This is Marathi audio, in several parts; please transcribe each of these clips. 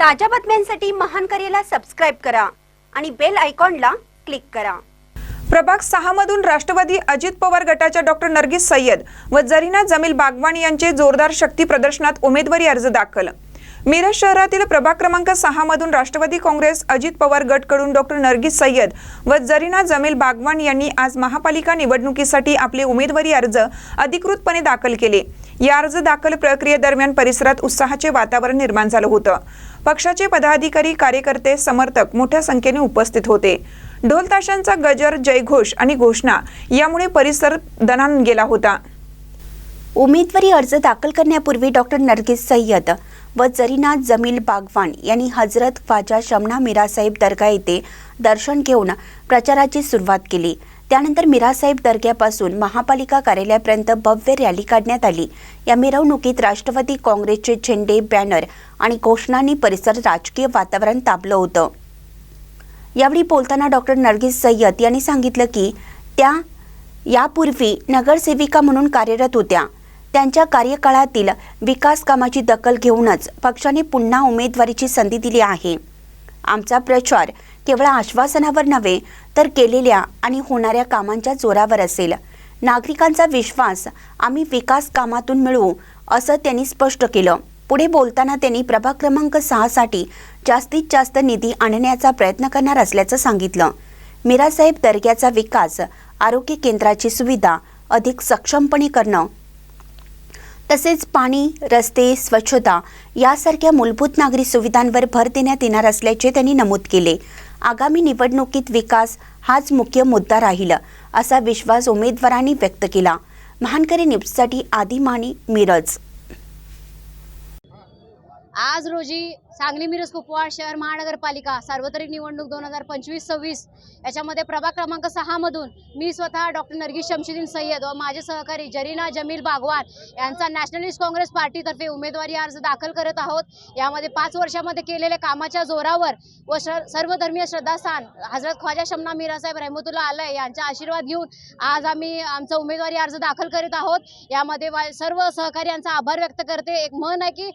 ताज्या बातम्यांसाठी महान करेला सबस्क्राईब करा आणि बेल आयकॉनला क्लिक करा. प्रभाग सहा मधून राष्ट्रवादी अजित पवार गटाच्या डॉक्टर नरगिस सय्यद व जरीना जमील बागवान यांचे जोरदार शक्ती प्रदर्शनात उमेदवारी अर्ज दाखल. मिरज शहरातील प्रभाग क्रमांक सहा मधून राष्ट्रवादी काँग्रेस अजित पवार गटकडून डॉक्टर नरगिस सय्यद व जरीना जमील बागवान यांनी आज महापालिका निवडणुकीसाठी आपले उमेदवारी अर्ज अधिकृतपणे दाखल केले. या अर्ज दाखल प्रक्रियेदरम्यान परिसरात उत्साहाचे वातावरण निर्माण झालं होतं. पक्षाचे पदाधिकारी कार्यकर्ते समर्थक मोठ्या संख्येने उपस्थित होते. ढोल ताशांचा गजर जयघोष आणि घोषणा यामुळे परिसर दणान गेला होता. उमेदवारी अर्ज दाखल करण्यापूर्वी डॉक्टर नरगिस सय्यद व जरीना जमील बागवान यांनी हजरत ख्वाजा शमना मिरासाहेब दर्गा येथे दर्शन घेऊन प्रचाराची सुरुवात केली. त्यानंतर मिरासाहेब दर्ग्यापासून महापालिका कार्यालयापर्यंत भव्य रॅली काढण्यात आली. या मिरवणुकीत राष्ट्रवादी काँग्रेसचे झेंडे बॅनर आणि घोषणांनी परिसर राजकीय वातावरण तापलं होतं. यावेळी बोलताना डॉक्टर नरगिस सय्यद यांनी सांगितलं की त्या यापूर्वी नगरसेविका म्हणून कार्यरत होत्या. त्यांच्या कार्यकाळातील विकास कामाची दखल घेऊनच पक्षाने पुन्हा उमेदवारीची संधी दिली आहे. आमचा प्रचार केवळ आश्वासनावर नव्हे तर केलेल्या आणि होणाऱ्या कामांच्या जोरावर असेल. नागरिकांचा विश्वास आम्ही विकास कामातून मिळवू असं त्यांनी स्पष्ट केलं. पुढे बोलताना त्यांनी प्रभाग क्रमांक सहासाठी जास्तीत जास्त निधी आणण्याचा प्रयत्न करणार असल्याचं सांगितलं. मीरासाहेब दर्ग्याचा विकास आरोग्य केंद्राची सुविधा अधिक सक्षमपणे करणं तसेच पाणी रस्ते स्वच्छता यासारख्या मूलभूत नागरी सुविधांवर भर देण्यात येणार असल्याचे त्यांनी नमूद केले. आगामी निवडणुकीत विकास हाच मुख्य मुद्दा राहील असा विश्वास उमेदवारांनी व्यक्त केला. महानकरी न्यूजसाठी आदिमानी मिरज. आज रोजी सांगली मिरज कुपवाड शहर महानगरपालिका सार्वत्रिक निवडणूक दोन हजार पंचवीस सव्वीस. याच्यामध्ये प्रभाग क्रमांक सहामधून मी स्वतः डॉक्टर नरगिस शमशुद्दीन सय्यद व माझे सहकारी जरीना जमील बागवान यांचा नॅशनलिस्ट काँग्रेस पार्टीतर्फे उमेदवारी अर्ज दाखल करत आहोत. यामध्ये पाच वर्षामध्ये केलेल्या कामाच्या जोरावर व श्र- सर्वधर्मीय श्रद्धास्थान हजरत ख्वाजा शमना मिरासाहेब रहमतुल्ला आलय यांचा आशीर्वाद घेऊन आज आम्ही आमचा उमेदवारी अर्ज दाखल करीत आहोत. यामध्ये सर्व सहकार्यांचा आभार व्यक्त करते. एक म्हण आहे की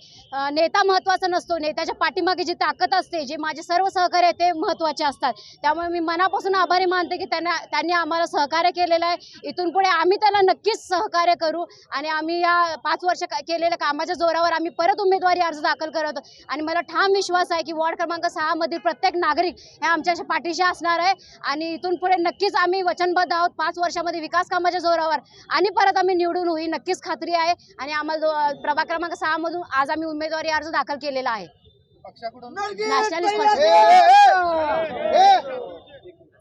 नेता महत्त्वाचा नसतो. त्याच्या पाठीमागे जी ताकद असते जे माझे सर्व सहकार्य ते महत्त्वाचे असतात. त्यामुळे मी मनापासून आभारी मानते की त्यांना त्यांनी आम्हाला सहकार्य केलेलं आहे. इथून पुढे आम्ही त्याला नक्कीच सहकार्य करू आणि आम्ही या पाच वर्ष केलेल्या कामाच्या जोरावर आम्ही परत उमेदवारी अर्ज दाखल करत आणि मला ठाम विश्वास आहे की वॉर्ड क्रमांक सहामधील प्रत्येक नागरिक हे आमच्या पाठीशी असणार आहे. आणि इथून पुढे नक्कीच आम्ही वचनबद्ध आहोत पाच वर्षामध्ये विकास कामाच्या जोरावर. आणि परत आम्ही निवडून होई नक्कीच खात्री आहे. आणि आम्हाला जो- प्रभाग क्रमांक सहामधून आज आम्ही उमेदवारी अर्ज दाखल केलेला आहे. पक्षाकडून नॅशनलिस्ट.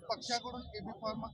पक्षाकडून एबी फॉर्म